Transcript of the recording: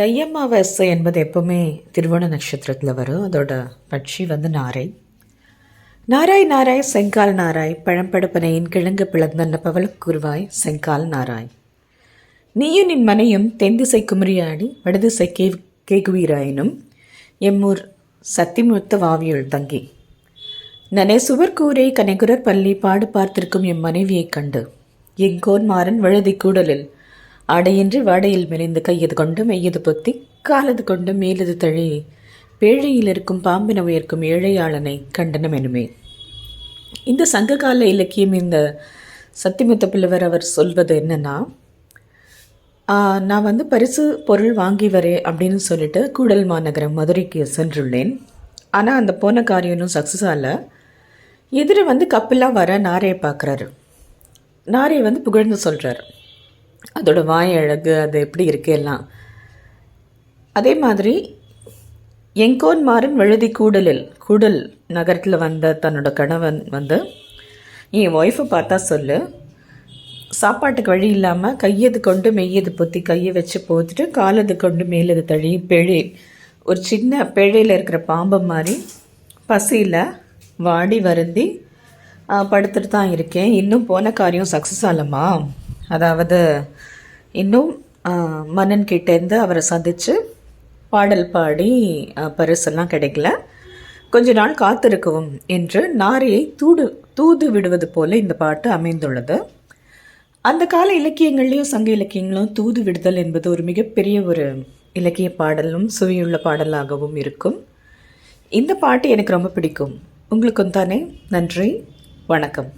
தையம்மாவாசை என்பது எப்பவுமே திருவோண நட்சத்திரத்தில் வரும். அதோட பட்சி வந்து நாரை. நாராய் நாராய் செங்கால் நாராய் பழம்படுப்பனையின் கிழங்கு பிளந்தன்ன பவளக்குருவாய் செங்கால் நாராய். நீயும் நின் மனையும் தென்திசை குமரியாடி வடதிசை கே கேகுவீராயினும் எம்மூர் சத்திமுத்த வாவியுள் தங்கி. நனே சுவர் கூரை கனைகுரர் பள்ளி பாடு பார்த்திருக்கும் எம் மனைவியைக் கண்டு எங்கோன் மாறன் வழுதி கூடலில் ஆடையின்றி வாடையில் மெலிந்து கையது கொண்டு மெய்யது பொத்தி காலது கொண்டு மேலது தழி பேழையில் இருக்கும் பாம்பின உயர்க்கும் ஏழையாளனை கண்டனம் எனுமே. இந்த சங்ககால இலக்கியம் இந்த சத்தியமுத்த பிள்ளைவர் அவர் சொல்வது என்னென்னா நான் வந்து பரிசு பொருள் வாங்கி வரேன் அப்படின்னு சொல்லிட்டு கூடல் மாநகரம் மதுரைக்கு சென்றுள்ளேன். ஆனால் அந்த போன காரியம் இன்னும் சக்ஸஸ் ஆகலை எதிர வந்து கப்பலாக வர நாரையை பார்க்குறாரு. நாரையை வந்து புகழ்ந்து சொல்கிறார் அதோட வாய் அழகு அது எப்படி இருக்கு எல்லாம். அதே மாதிரி எங்கோன் மாறன் கூடலில் கூடல் நகரத்தில் வந்த தன்னோட கணவன் வந்து என் ஒய்ஃபை பார்த்தா சொல்லு. சாப்பாட்டுக்கு வழி இல்லாமல் கையது கொண்டு மெய்யது பொத்தி கையை வச்சு போத்துட்டு காலது கொண்டு மேலது தழி பிழை. ஒரு சின்ன பிழையில் இருக்கிற பாம்பு மாதிரி பசியில் வாடி வருந்தி படுத்துட்டு தான் இருக்கேன். இன்னும் போன காரியம் சக்ஸஸ் ஆகலமா அதாவது இன்னும் மன்னன் கிட்டேருந்து அவரை சந்தித்து பாடல் பாடி பரிசெல்லாம் கிடைக்கல. கொஞ்ச நாள் காத்திருக்கவும் என்று நாரியை தூடு தூது விடுவது போல இந்த பாட்டு அமைந்துள்ளது. அந்த கால இலக்கியங்கள்லேயும் சங்க இலக்கியங்களும் தூது விடுதல் என்பது ஒரு மிகப்பெரிய ஒரு இலக்கிய பாடலும் சுவையுள்ள பாடலாகவும் இருக்கும். இந்த பாட்டு எனக்கு ரொம்ப பிடிக்கும். உங்களுக்கும் தானே? நன்றி. வணக்கம்.